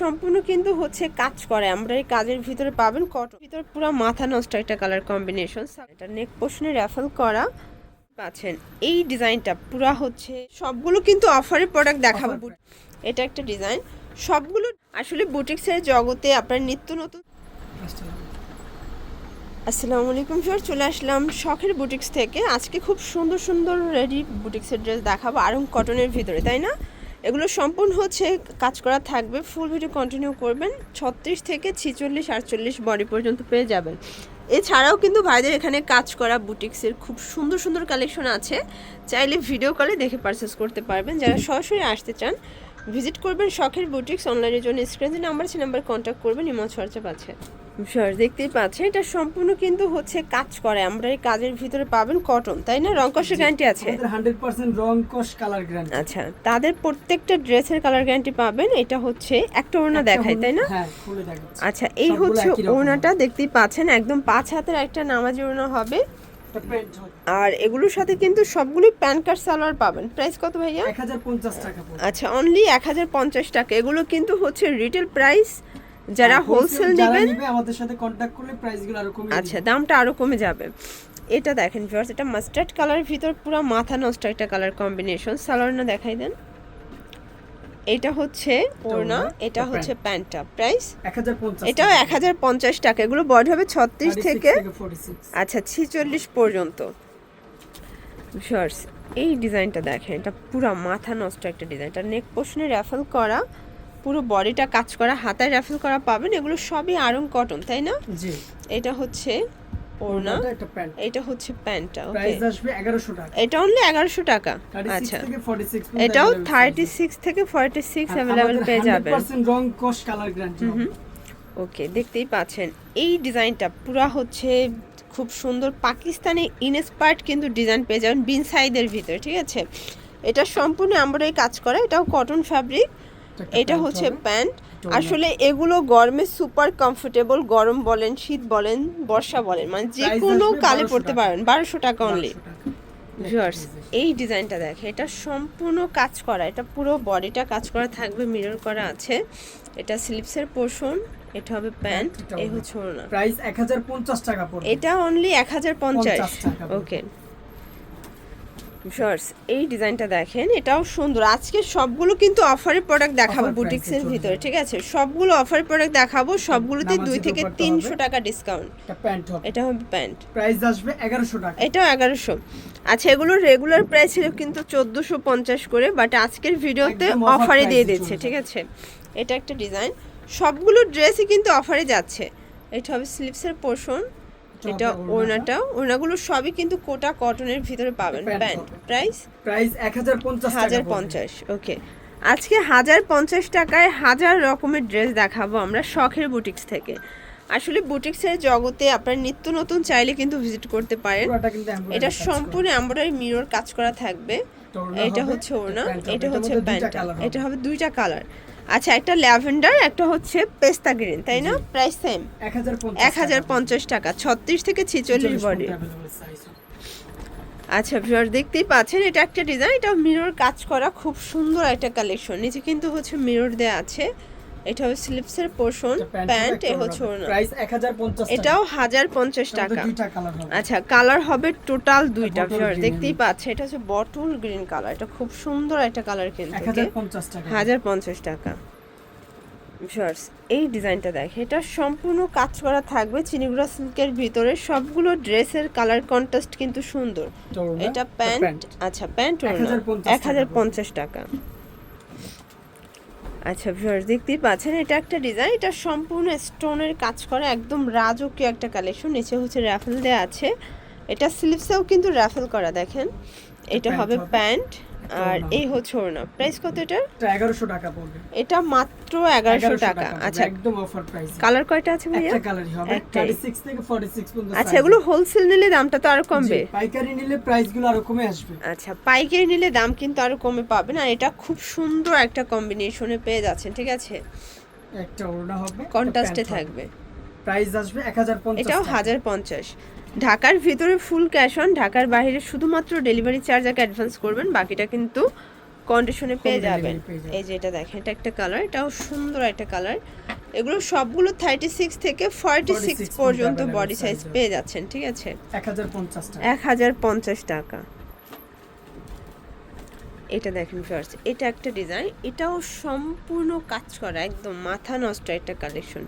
সম্পূর্ণ কিন্তু হচ্ছে কাজ করে। আমরা এই কাজের ভিতরে পাবেন কটন ভিতরে পুরো মাথা নষ্ট একটা কালার কম্বিনেশন এটা নেক পোর্শনে র্যাফেল করা পাচ্ছেন। এই ডিজাইনটা পুরা হচ্ছে সবগুলো কিন্তু অফারের প্রোডাক্ট দেখাবো। এটা একটা ডিজাইন সবগুলো আসলে বুটিক্সের জগতে আপনার নিত্য নতুন আসসালামু আলাইকুম স্যার চলে আসলাম শখের বুটিক্স থেকে। আজকে খুব সুন্দর সুন্দর রেডি বুটিক্সের ড্রেস দেখাবো। আরং কটনের ভিতরে তাই না? এগুলো সম্পূর্ণ হচ্ছে কাজ করা থাকবে ফুল ভিডিও কন্টিনিউ করবেন, ছত্রিশ থেকে ছিচল্লিশ, আটচল্লিশ বডি পর্যন্ত পেয়ে যাবেন। এছাড়াও কিন্তু ভাইদের এখানে কাজ করা বুটিক্সের খুব সুন্দর সুন্দর কালেকশন আছে। চাইলে ভিডিও কলে দেখে পারচেস করতে পারবেন। যারা সরাসরি আসতে চান ভিজিট করবেন শখের বুটিক্স অনলাইনের জন্য স্ক্রিনে নাম্বার আছে নাম্বার কন্ট্যাক্ট করবেন ইমন চর্চা পাচ্ছে স্যার দেখতেই পাচ্ছেন এটা সম্পূর্ণ কিন্তু হচ্ছে কাজ করে। আমরা এই কাজের ভিতরে পাবেন কটন তাই না? রংকশের গ্যারান্টি আছে? আমাদের 100% রং কস কালার গ্যারান্টি আচ্ছা তাদের প্রত্যেকটা ড্রেসের কালার গ্যারান্টি পাবেন। এটা হচ্ছে একটা ওড়না দেখায় তাই না? হ্যাঁ খুলে দেখাচ্ছি। আচ্ছা এই হচ্ছে ওড়নাটা দেখতেই পাচ্ছেন একদম পাঁচ হাতের একটা নামাজি ওড়না হবে। আর এগুলোর সাথে কিন্তু সবগুলোই প্যান কার্ড সালোয়ার পাবেন। প্রাইস কত ভাইয়া? 1050 টাকা আচ্ছা অনলি এক হাজার পঞ্চাশ টাকা। এগুলো কিন্তু হচ্ছে রিটেল প্রাইস যারা হোলসেল যারা নেবেন আমাদের সাথে কন্টাক্ট করলে প্রাইসগুলো আরও কমে আচ্ছা দামটা আরও কমে যাবে। এটা দেখেন ভিউয়ার্স এটা মাস্টার্ড কালারের ভিতর পুরো মাথা নষ্ট একটা কালার কম্বিনেশন সালোয়ার না দেখাই দেন। এটা হচ্ছে ওড়না এটা হচ্ছে প্যান্টটা। প্রাইস 1050 এটাও এক হাজার পঞ্চাশ টাকা। এগুলো বডি হবে ছত্রিশ 36 থেকে 46 আচ্ছা ছিচল্লিশ পর্যন্ত। শর্টস এই ডিজাইনটা দেখেন এটা পুরো মাথা নষ্ট একটা ডিজাইন। এটা নেক পোর্শনে র্যাফেল করা পুরো বডিটা কাজ করা হাতায় র্যাফেল করা পাবেন। এগুলো সবই আরং কটন তাই না? জি। এটা হচ্ছে ওড়না। এটা হচ্ছে প্যান্টটা প্রাইস আসবে 1100 টাকা। এটা অনলি টাকা। আচ্ছা। থেকে 46 পর্যন্ত এটাও available থার্টি size। সিক্স থেকে পেয়ে যাবেন। 100% রং কস কালার গ্যারান্টি ওকে দেখতেই পাচ্ছেন। এই ডিজাইনটা পুরা হচ্ছে খুব সুন্দর পাকিস্তানি ইনস্পায়ার্ড কিন্তু ডিজাইন পেয়ে যাবেন বিন সাইদের ভিতরে ঠিক আছে? এটা সম্পূর্ণ এমব্রয়ডারি কাজ করা এটাও কটন ফ্যাব্রিক এটা হচ্ছে প্যান্ট। আসলে এগুলো গরমে সুপার কমফোর্টেবল গরম বলেন শীত বলেন বর্ষা বলেন মানে যে কোনো কালে পড়তে পারেন বারোশো টাকা অনলি 1200 ভিউয়ার্স এই ডিজাইনটা দেখে এটা সম্পূর্ণ কাজ করা এটা পুরো বডিটা কাজ করা থাকবে মিরর করা আছে। এটা স্লিপসের পোর্শন এটা হবে প্যান্ট এই। হচ্ছে ওড়না। প্রাইস 1050 টাকা পড়বে। এটা অনলি এক হাজার পঞ্চাশ। 50 টাকা পড়বে। ওকে শর্টস এই ডিজাইনটা দেখেন এটাও সুন্দর। আজকে সবগুলো কিন্তু অফারের প্রোডাক্ট দেখাবো বুটিক্সের ভিতরে ঠিক আছে? সবগুলো অফারের প্রোডাক্ট দেখাবো সবগুলোতে দুই থেকে তিনশো টাকা ডিসকাউন্ট এটা প্যান্ট হবে। প্যান্ট। প্রাইস আসবে এগারোশো টাকা। এটাও এগারোশো। আচ্ছা এগুলো রেগুলার প্রাইস ছিল কিন্তু চোদ্দোশো পঞ্চাশ করে বাট আজকের ভিডিওতে অফারে দিয়ে দিচ্ছে ঠিক আছে? এটা একটা ডিজাইন সবগুলো ড্রেসই কিন্তু অফারে যাচ্ছে। এটা হবে স্লিপসের পোর্শন এটা ওড়নাটা ওড়নাগুলো সবই কিন্তু কোটা কটনের ভিতরে পাবেন প্যান্ট। প্রাইস? প্রাইস 1050 টাকা হাজার পঞ্চাশ ওকে। আজকে হাজার পঞ্চাশ টাকায় হাজার রকমের ড্রেস দেখাবো আমরা শখের বুটিক্স থেকে। আসলে বুটিক্সের জগতে আপনার নিত্য নতুন চাইলে কিন্তু ভিজিট করতে পারেন। এটা সম্পূর্ণ এমব্রয়ডারি মিরর কাজ করা থাকবে। এটা হচ্ছে ওড়না এটা হচ্ছে মধ্যে দুইটা প্যান্ট এটা হবে দুইটা কালার। আচ্ছা একটা ল্যাভেন্ডার একটা হচ্ছে পেস্তা গ্রিন তাই না? Price same. 1050 এক হাজার পঞ্চাশ টাকা ছত্রিশ থেকে ছিচল্লিশ বডি। আচ্ছা ভিউয়ার দেখতেই পাচ্ছেন এটা একটা ডিজাইন এটা মিরর কাজ করা খুব সুন্দর একটা কালেকশন নিচে কিন্তু হচ্ছে মিরর দেয়া আছে। এটা হবে স্লিপসের পোর্শন প্যান্ট এ হচ্ছে প্রাইস 1050 এটাও হাজার পঞ্চাশ এটার মধ্যে টাকা আচ্ছা কালার হবে টোটাল দুইটা ভিউয়ার দেখতেই পাচ্ছে এটা হচ্ছে বটল গ্রিন কালার এটা খুব সুন্দর একটা কালার কিন্তু 1050 টাকা। হাজার পঞ্চাশ টাকা। ভিউয়ার্স এই ডিজাইনটা দেখে এটা সম্পূর্ণ কাজ করা থাকবে চিনিগুড়া সিল্কের ভিতরে। সবগুলো ড্রেসের কালার কন্ট্রাস্ট কিন্তু সুন্দর। এটা প্যান্ট। আচ্ছা প্যান্ট ওড়না। 1050 এক হাজার পঞ্চাশ টাকা। আচ্ছা ভিউয়ার্স দেখতেই পাচ্ছেন এটা একটা ডিজাইন এটা সম্পূর্ণ স্টোনের কাজ করা একদম রাজকীয় একটা কালেকশন নিচে হচ্ছে র্যাফেল দেওয়া আছে এটা স্লিভসেও কিন্তু র্যাফেল করা দেখেন এটা হবে হবে। প্যান্ট আর এই হচ্ছে ওড়না প্রাইস কত এটা 1100 টাকা পড়বে। এটা মাত্র এগারোশো টাকা। আচ্ছা একদম অফার প্রাইস কালার কয়টা আছে ভাইয়া? একটা কালারই হবে। একটাই। 36 থেকে 46 পর্যন্ত আচ্ছা এগুলো হোলসেল নিলে দামটা তো আরও কমবে। পাইকারি নিলে প্রাইসগুলো আরও কমে আসবে। আচ্ছা পাইকারি নিলে দাম কিন্তু আরও কমে পাবেন। আর এটা খুব সুন্দর একটা কম্বিনেশনে পেয়ে যাচ্ছেন ঠিক আছে? একটা ওড়না হবে কন্ট্রাস্টে থাকবে। প্রাইস আসবে 1050 এটাও হাজার পঞ্চাশ। ঢাকার ভিতরে ফুল ক্যাশ অন ঢাকার বাইরে শুধুমাত্র ডেলিভারি চার্জ আগে অ্যাডভান্স করবেন বাকিটা কিন্তু কন্ডিশনে পেয়ে যাবেন। এই যে এটা দেখেন এটা একটা কালার এটাও সুন্দর একটা কালার এগুলো সবগুলো থার্টি সিক্স থেকে ফর্টি সিক্স 46 পর্যন্ত বডি সাইজ পেয়ে যাচ্ছেন ঠিক আছে? এক হাজার পঞ্চাশ টাকা। এক হাজার পঞ্চাশ টাকা। এটা দেখেন ফার্স্ট এটা একটা ডিজাইন এটাও সম্পূর্ণ কাজ করা একদম মাথা নষ্ট একটা কালেকশন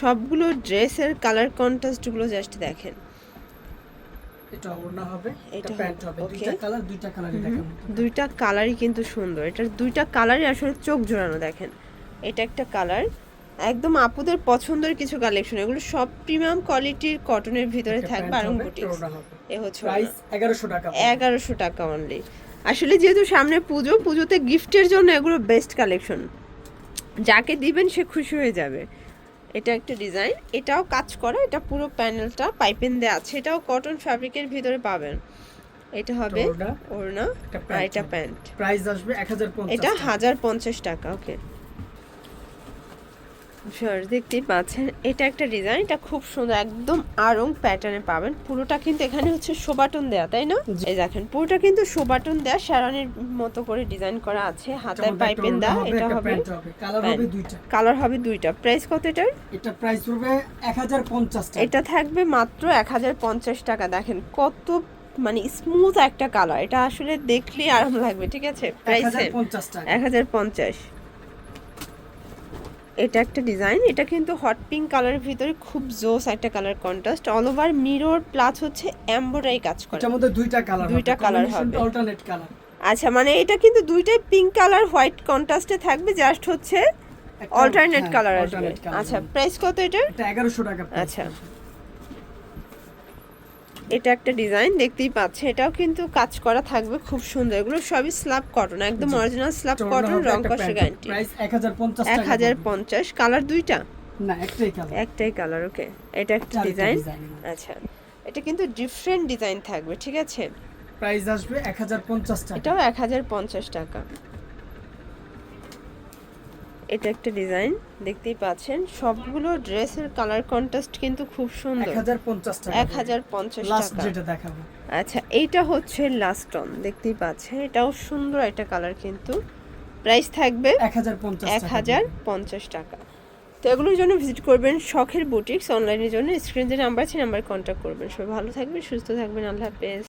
সবগুলো ড্রেসের কালার কন্ট্রাস্টগুলো জাস্ট দেখেন। এটা ওড়না হবে এটা এটা প্যান্ট হবে, হবে দুইটা কালার দুইটা কালারই দুইটা কালারই কিন্তু সুন্দর। এটার দুইটা কালারই আসলে চোখ জোড়ানো দেখেন। এটা একটা কালার। একদম আপুদের পছন্দের কিছু কালেকশন এগুলো সব প্রিমিয়াম কোয়ালিটির কটনের ভিতরে থাকবে আরং হবে এ হচ্ছে এগারোশো টাকা এগারোশো টাকা অনলি আসলে যেহেতু সামনে পুজো পুজোতে গিফটের জন্য এগুলো বেস্ট কালেকশন যাকে দিবেন সে খুশি হয়ে যাবে। এটা একটা ডিজাইন। এটাও কাজ করা এটা পুরো প্যানেলটা পাইপিং দেওয়া আছে। এটাও কটন ফ্যাব্রিকের ভিতরে পাবেন। এটা হবে ওড়না, আর এটা প্যান্ট। প্রাইস আসবে এক হাজার পঞ্চাশ এটা হাজার পঞ্চাশ টাকা ওকে দেখতেই পাচ্ছেন এটা একটা ডিজাইন এটা খুব সুন্দর একদম আরং প্যাটার্নে পাবেন। পুরোটা কিন্তু এখানে হচ্ছে শোবাটন দেয়া তাই না? এই দেখেন পুরোটা কিন্তু শোবাটন দেয়া শ্যারনের মতো করে ডিজাইন করা আছে হাতায় পাইপেন দেওয়া এটা হবে কালার হবে দুইটা। কালার হবে দুইটা। প্রাইস কত এটার? এটা প্রাইস পড়বে হাজার পঞ্চাশ টাকা। এটা থাকবে মাত্র এক হাজার পঞ্চাশ টাকা দেখেন কত মানে স্মুথ একটা কালার এটা আসলে দেখলে আরাম লাগবে ঠিক আছে? প্রাইস হাজার পঞ্চাশ টাকা। এক হাজার পঞ্চাশ। এটা একটা ডিজাইন এটা কিন্তু হট পিঙ্ক কালারের ভিতরে খুব জোস একটা colour contrast all over mirror plus হচ্ছে এমব্রয়ডারি কাজ করে। এটার মধ্যে দুইটা কালার দুইটা কালার হবে। অল্টারনেট কালার আচ্ছা মানে এটা কিন্তু দুইটাই পিঙ্ক কালার হোয়াইট কন্ট্রাস্টে থাকবে জাস্ট হচ্ছে অল্টারনেট হ্যাঁ, কালার আসবে। আচ্ছা প্রাইস কত এটা 1100 টাকা আচ্ছা। এটা একটা ডিজাইন দেখতেই পাচ্ছে। এটাও কিন্তু কাজ করা থাকবে খুব সুন্দর। এগুলো সবই স্ল্যাব কটন একদম অরিজিনাল স্ল্যাব কটন রং কষে গ্যারান্টি প্রাইস এক হাজার। পঞ্চাশ কালার দুইটা? না একটাই কালার একটাই কালার ওকে এটা একটা ডিজাইন আচ্ছা। এটা কিন্তু ডিফারেন্ট ডিজাইন থাকবে ঠিক আছে? প্রাইস আসবে এক হাজার পঞ্চাশ টাকা। এটাও এক হাজার পঞ্চাশ টাকা। এটা একটা ডিজাইন দেখতেই পাচ্ছেন। সবগুলো ড্রেসের কালার কন্ট্রাস্ট কিন্তু খুব সুন্দর। হাজার পঞ্চাশ টাকা। এক হাজার পঞ্চাশ লাস্ট টাকা। যেটা দেখাবো। আচ্ছা এইটা হচ্ছে লাস্ট অন দেখতেই পাচ্ছেন। এটাও সুন্দর একটা কালার কিন্তু। প্রাইস থাকবে এক হাজার পঞ্চাশ এক হাজার পঞ্চাশ টাকা। তো এগুলোর জন্য ভিজিট করবেন শখের বুটিক্স অনলাইনের জন্য। স্ক্রিন যে নাম্বার আছে নাম্বার কন্ট্যাক্ট করবেন। সবাই ভালো থাকবেন সুস্থ থাকবেন। আল্লাহ হাফেজ।